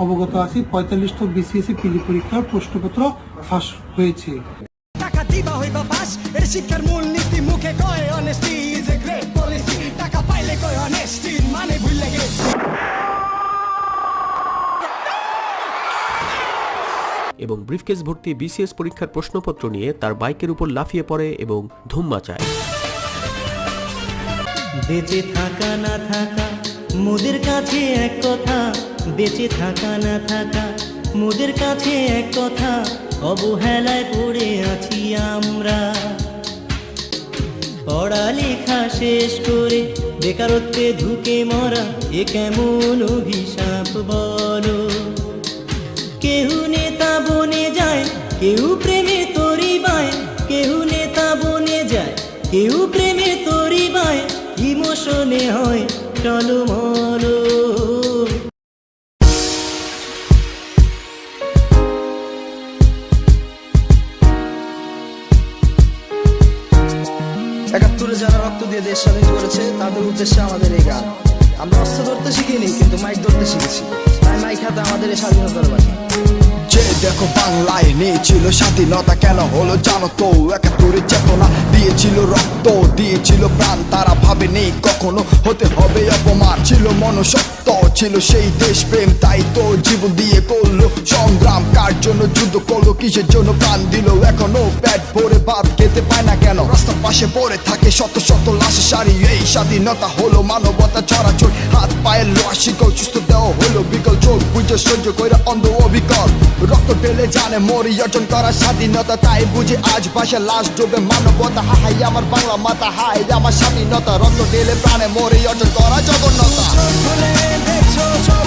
অবগত আছি পঁয়তাল্লিশতম বিসিএসসি পিলি পরীক্ষার প্রশ্নপত্র ফাঁস হয়েছে। টাকা দিবা হইবা পাস এর শিক্ষার মূল নীতি মুখে কয় honesty is a great policy টাকা পাইলে কয় অনেস্টি মানে ভুলে গেছি। এবং ব্রিফকেস ভর্তি বিসিএস পরীক্ষার প্রশ্নপত্র নিয়ে তার বাইকের উপর লাফিয়ে পড়ে এবং ধুম মাচায় বেঁচে থাকা না থাকা মোদের কাছে এক কথা বেঁচে থাকা না থাকা, মোদের কাছে এক কথা, অবহেলায় পড়ে আছি আমরা। পড়ালেখা শেষ করে বেকারত্বে ঢুকে মরা, এ কেমন অভিশাপ বলো? কেউ নেতা বনে যায়, কেউ প্রেমে তরি বায় কেউ নেতা বনে যায়, কেউ প্রেমে তরি বায় ইমোশনে হয় টলমল একাত্তরে যারা রক্ত দিয়ে দেশ স্বাধীন করেছে, তাদের উদ্দেশ্যে আমাদের এই গান। আমরা অস্ত্র ধরতে শিখিনি, কিন্তু মাইক ধরতে শিখেছি। তাই মাইক হাতে আমাদের এই স্বাধীনতার বাণী। যে দেখো বাংলায় নিয়েছিল স্বাধীনতা, কেন হলো জানো তো? একাত্তরে চেতনা দিয়েছিল রক্ত, দিয়েছিল প্রাণ, তারা ভাবে ভাবেনি কখনো হতে হবে অপমান। ছিল মনসত্ব ছিল সেই দেশপ্রেম, তাই তো জীবন দিয়ে করল সংগ্রাম। কার জন্য যুদ্ধ করল, কিসের জন্য প্রাণ দিল? এখনও পেট ভরে ভাত খেতে পায় না কেন? রাস্তার পাশে পড়ে থাকে শত শত লাশের সারি। এই স্বাধীনতা হলো মানবতা চড়াচড় হাত পায়ের লোয়া শিকল সুস্থ দেওয়া হলো বিকল চোখ। বুঝে সহ্য করে অন্ধ অবিকল। রক্ত ঢেলে জানে মরি অর্জন করা স্বাধীনতা, তাই বুঝি আজ বাসে লাশ ডুবে মানবতা। হাই আমার বাংলা মাতা হাই আমার স্বাধীনতা। রক্ত ঢেলে প্রাণে মরি অর্জন করা জগন্নতা দেখছ সব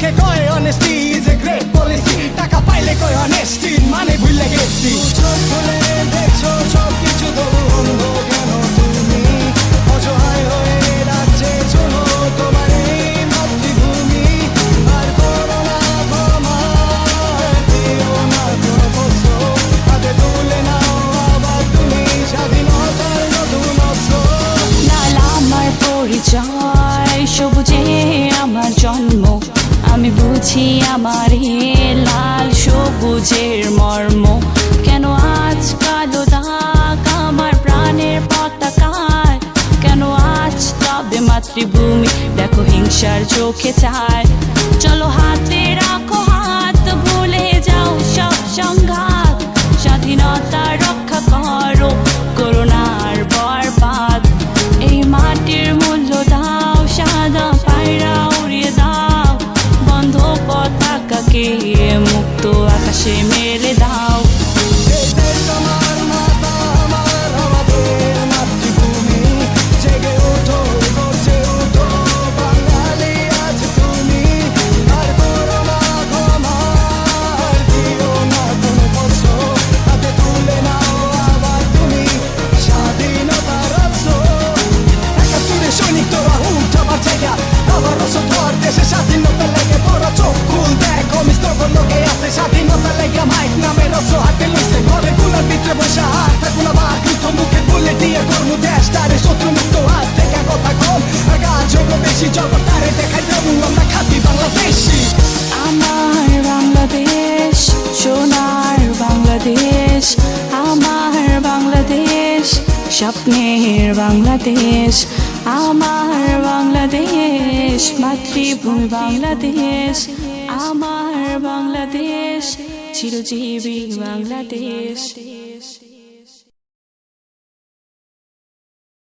মুখে কয় honesty is a great policy টাকা পাইলে কয় অনেস্টি মানে ভুলে গেছি। চোখ দেখছ সব কিছু তবু কেন তুমি অসহায় হয়ে ডাকছে শোনো তোমার এই মাতৃভূমি আর করো না ক্ষমা দিও না কোনো হাতে তুলে তুমি মাতৃভূমি দেখো হিংসার চোখে চায় আমার বাংলাদেশ, সোনার বাংলাদেশ, আমার বাংলাদেশ, স্বপ্নের বাংলাদেশ, আমার বাংলাদেশ, মাতৃভূমি বাংলাদেশ, আমার বাংলাদেশ, চিরজীবী বাংলাদেশ।